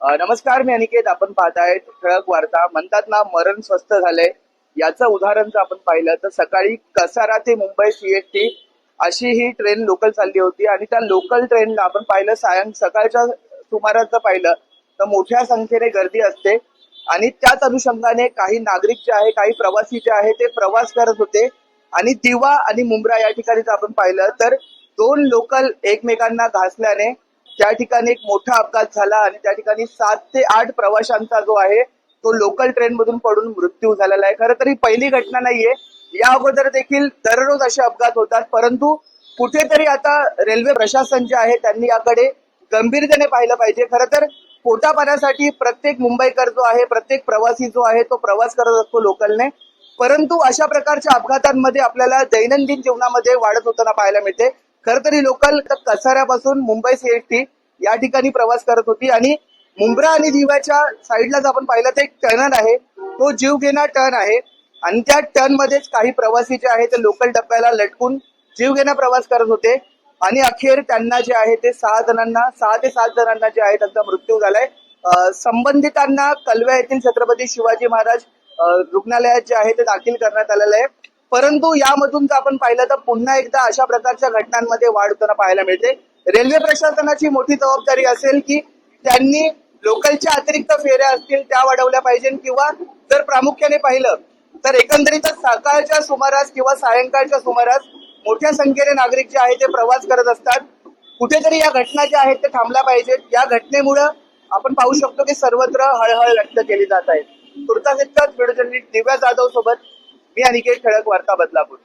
नमस्कार मी अनिकेत. आपण पाहतायत ठळक वार्ता. म्हणतात ना मरण स्वस्त झालंय. याचं उदाहरण जर आपण पाहिलं तर सकाळी कसारा ते मुंबई सीएसटी अशी ही ट्रेन लोकल चालली होती. आणि त्या लोकल ट्रेनला आपण पाहिलं सायं सकाळच्या सुमारास जर पाहिलं तर मोठ्या संख्येने गर्दी असते. आणि त्याच अनुषंगाने काही नागरिक जे आहे काही प्रवासी जे आहे ते प्रवास करत होते. आणि दिवा आणि मुंब्रा या ठिकाणी जर आपण पाहिलं तर दोन लोकल एकमेकांना घासल्याने त्या ठिकाणी एक मोठा अपघात झाला आणि त्या ठिकाणी सात ते आठ प्रवाशांचा जो आहे तो लोकल ट्रेन मधून पडून मृत्यू झालेला आहे. खरं तर ही पहिली घटना नाहीये. या अगोदर देखील दररोज असे अपघात होतात परंतु कुठेतरी आता रेल्वे प्रशासन जे आहे त्यांनी याकडे गंभीरतेने पाहिलं पाहिजे. खरं तर पोटापाण्यासाठी प्रत्येक मुंबईकर जो आहे प्रत्येक प्रवासी जो आहे तो प्रवास करत असतो लोकलने. परंतु अशा प्रकारच्या अपघातांमध्ये आपल्याला दैनंदिन जीवनामध्ये वाढत होताना पाहायला मिळते. खर तर ही लोकल कसाऱ्यापासून मुंबई सीएसटी या ठिकाणी प्रवास करत होती. आणि मुंब्रा आणि जीवाच्या साईडला जर आपण पाहिलं तर एक टर्नर आहे. तो जीवघेणा टर्न आहे. आणि त्या टर्न मध्येच काही प्रवासी जे आहे ते लोकल डब्याला लटकून जीव घेणा प्रवास करत होते. आणि अखेर त्यांना जे आहे ते सहा जणांना सहा ते सात जणांना जे आहे त्यांचा मृत्यू झालाय. संबंधितांना कलव्या येथील छत्रपती शिवाजी महाराज रुग्णालयात जे आहे ते दाखल करण्यात आलेलं आहे. परंतु यामधून जर आपण पाहिलं तर पुन्हा एकदा अशा प्रकारच्या घटनांमध्ये वाढ होताना पाहायला मिळते. रेल्वे प्रशासनाची मोठी जबाबदारी असेल की त्यांनी लोकलच्या अतिरिक्त फेऱ्या असतील त्या वाढवल्या पाहिजे किंवा जर प्रामुख्याने पाहिलं तर एकंदरीतच सकाळच्या सुमारास किंवा सायंकाळच्या सुमारास मोठ्या संख्येने नागरिक जे आहेत ते प्रवास करत असतात. कुठेतरी या घटना ज्या आहेत ते थांबल्या पाहिजेत. या घटनेमुळं आपण पाहू शकतो की सर्वत्र हळहळ व्यक्त केली जात आहे. तुर्तास इतकंच व्हिडिओ दिव्या जाधव सोबत मी अनिकेत ठळक वार्ता बदलापूर